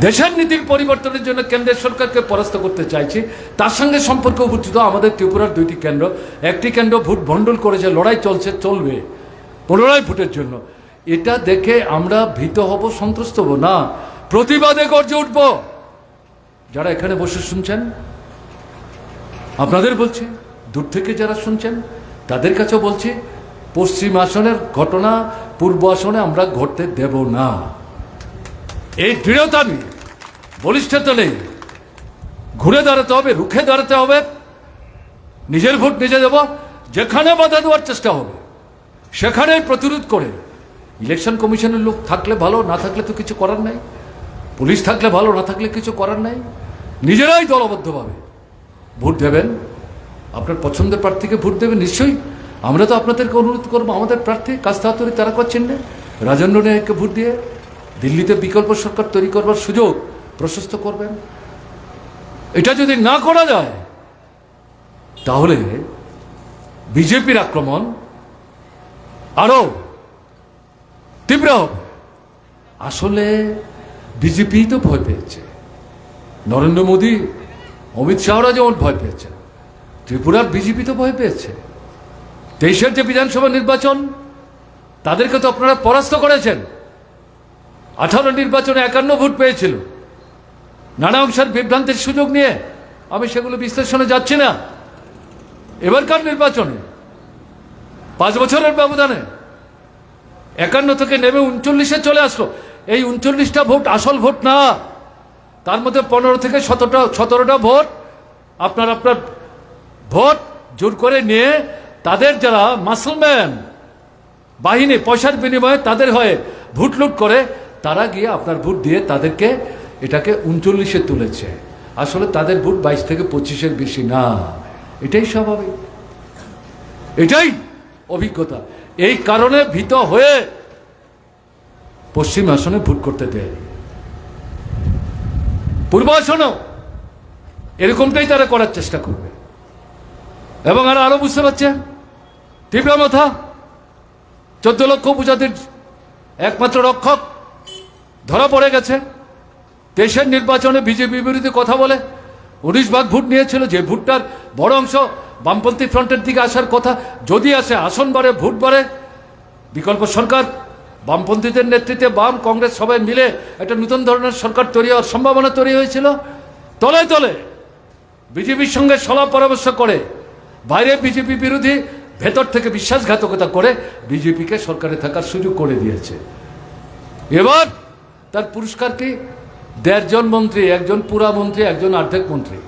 দেশের নীতির পরিবর্তনের জন্য কেন্দ্রের সরকারকে পরাস্ত করতে চাইছি। তার সঙ্গে সম্পর্ক উপস্থিত আমাদের ত্রিপুরার দুইটি কেন্দ্র। একটি কেন্দ্র ভোট ভণ্ডুল করেছে, লড়াই চলছে, চলবে। পুনরায় ভোটের জন্য। এটা দেখে আমরা ভীত হব, সন্ত্রস্ত হব না। প্রতিবাদে গর্জে উঠব। যারা এখানে বসে শুনছেন, আপনাদের বলছি, দূর থেকে যারা শুনছেন, তাদের কাছেও বলছি, পশ্চিম আসনের ঘটনা, পূর্ব আসনে আমরা ঘটতে দেব না। এই দৃঢ়তা নিয়ে বলিষ্ঠতা নেই। ঘুরে দাঁড়াতে হবে, রুখে দাঁড়াতে হবে। নিজের ভোট নিজে দেব, যেখানে বাধা দেওয়ার চেষ্টা হবে, সেখানেই প্রতিরোধ করে। ইলেকশন কমিশনের লোক থাকলে ভালো, না থাকলে তো কিছু করার নাই। পুলিশ থাকলে ভালো, না থাকলে কিছু করার নাই। নিজেরাই দলবদ্ধভাবে ভোট দেবেন। আপনার পছন্দের প্রার্থীকে ভোট দেবেন, নিশ্চয়ই। আমরা তো আপনাদেরকে অনুরোধ করব, আমাদের প্রার্থী, কাস্তাহাতুরি তারা করছেন না রাজেন্দ্র নায়ককে ভোট দিয়ে দিল্লিতে বিকল্প সরকার তৈরি করবার সুযোগ প্রশস্ত করবেন? এটা যদি না করা যায়, তাহলে বিজেপির আক্রমণ আরও তীব্র হবে। আসলে বিজেপি তো ভয় পেয়েছে। নরেন্দ্র মোদী, অমিত শাহরা যেমন ভয় পেয়েছেন ত্রিপুরার বিজেপি তো ভয় পেয়েছে। দেশের যে বিধানসভা নির্বাচন, তাদেরকে তো আপনারা পরাস্ত করেছেন। আঠারো নির্বাচনে একান্ন ভোট পেয়েছিল। নানা অংশের বিভ্রান্তির সুযোগ নিয়ে আমি সেগুলো বিশ্লেষণে যাচ্ছি না। এবারকার নির্বাচনে? পাঁচ বছরের ব্যবধানে। একান্ন থেকে নেমে উনচল্লিশে চলে আসলো। এই উনচল্লিশটা ভোট আসল ভোট না। তার মধ্যে পনেরো থেকে সতেরোটা সতেরোটা ভোট আপনার আপনার ভোট জোর করে নিয়ে তাদের যারা মাসলম্যান বাহিনী, পয়সার বিনিময়ে তাদের হয়ে ভোট লুট করে তারা গিয়ে আপনার ভোট দিয়ে তাদেরকে এটাকে উনচল্লিশে তুলেছে। আসলে তাদের ভোট বাইশ থেকে পঁচিশের বেশি না। এটাই স্বাভাবিক। এটাই অভিজ্ঞতা। এই কারণে ভীত হয়ে পশ্চিম আসনে ভোট করতে দেয়। পূর্ব আসনেও এরকমটাই তারা করার চেষ্টা করবে। এবং আর আরও বুঝতে পারছেন? তীব্র মাথা। চোদ্দ লক্ষ উপজাতির একমাত্র রক্ষক ধরা পড়ে গেছে। দেশের নির্বাচনে বিজেপি বিরোধী কথা বলে উনিশ ভাগ ভোট নিয়েছিল, যে ভোটটার বড় অংশ বামপন্থী ফ্রন্টের দিকে আসার কথা। যদি আসে, আসন বাড়ে, ভোট বাড়ে, বিকল্প সরকার, বামপন্থীদের নেতৃত্বে বাম কংগ্রেস সবাই মিলে একটা নতুন ধরনের সরকার তৈরি হওয়ার সম্ভাবনা তৈরি হয়েছিল। তলে তলে বিজেপির সঙ্গে সলা পরামর্শ করে, বাইরে বিজেপি বিরোধী ভেতর থেকে বিশ্বাসঘাতকতা করে বিজেপিকে সরকারে থাকার সুযোগ করে দিয়েছে। এবার তার পুরস্কার কি দেড়জন মন্ত্রী একজন পুরা মন্ত্রী একজন অর্ধেক মন্ত্রী।